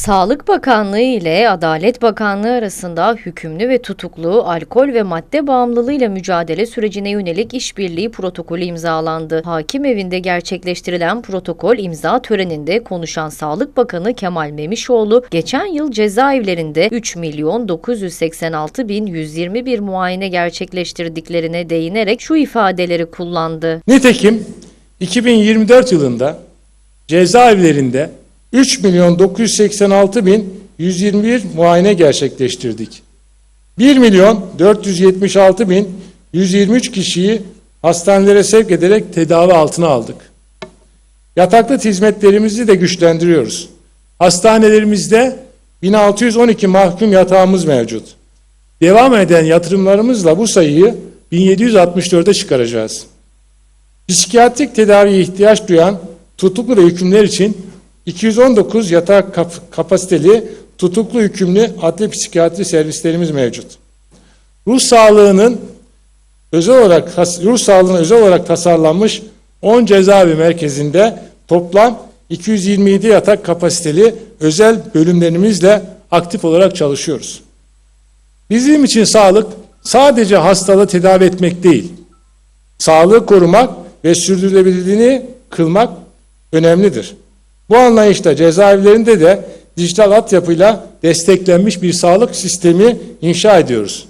Sağlık Bakanlığı ile Adalet Bakanlığı arasında hükümlü ve tutuklu alkol ve madde bağımlılığıyla mücadele sürecine yönelik işbirliği protokolü imzalandı. Hakim evinde gerçekleştirilen protokol imza töreninde konuşan Sağlık Bakanı Kemal Memişoğlu, geçen yıl cezaevlerinde 3 milyon 986 bin 121 muayene gerçekleştirdiklerine değinerek şu ifadeleri kullandı. Nitekim 2024 yılında cezaevlerinde 3 milyon 986 bin 121 muayene gerçekleştirdik. 1 milyon 476 bin 123 kişiyi hastanelere sevk ederek tedavi altına aldık. Yataklık hizmetlerimizi de güçlendiriyoruz. Hastanelerimizde 1612 mahkum yatağımız mevcut. Devam eden yatırımlarımızla bu sayıyı 1764'e çıkaracağız. Psikiyatrik tedaviye ihtiyaç duyan tutuklu ve hükümler için 219 yatak kap- kapasiteli tutuklu hükümlü adli psikiyatri servislerimiz mevcut. Ruh sağlığının özel olarak ruh sağlığına özel olarak tasarlanmış 10 cezaevi merkezinde toplam 227 yatak kapasiteli özel bölümlerimizle aktif olarak çalışıyoruz. Bizim için sağlık sadece hastalığı tedavi etmek değil, sağlığı korumak ve sürdürülebilirliğini kılmak önemlidir. Bu anlayışta cezaevlerinde de dijital altyapıyla desteklenmiş bir sağlık sistemi inşa ediyoruz.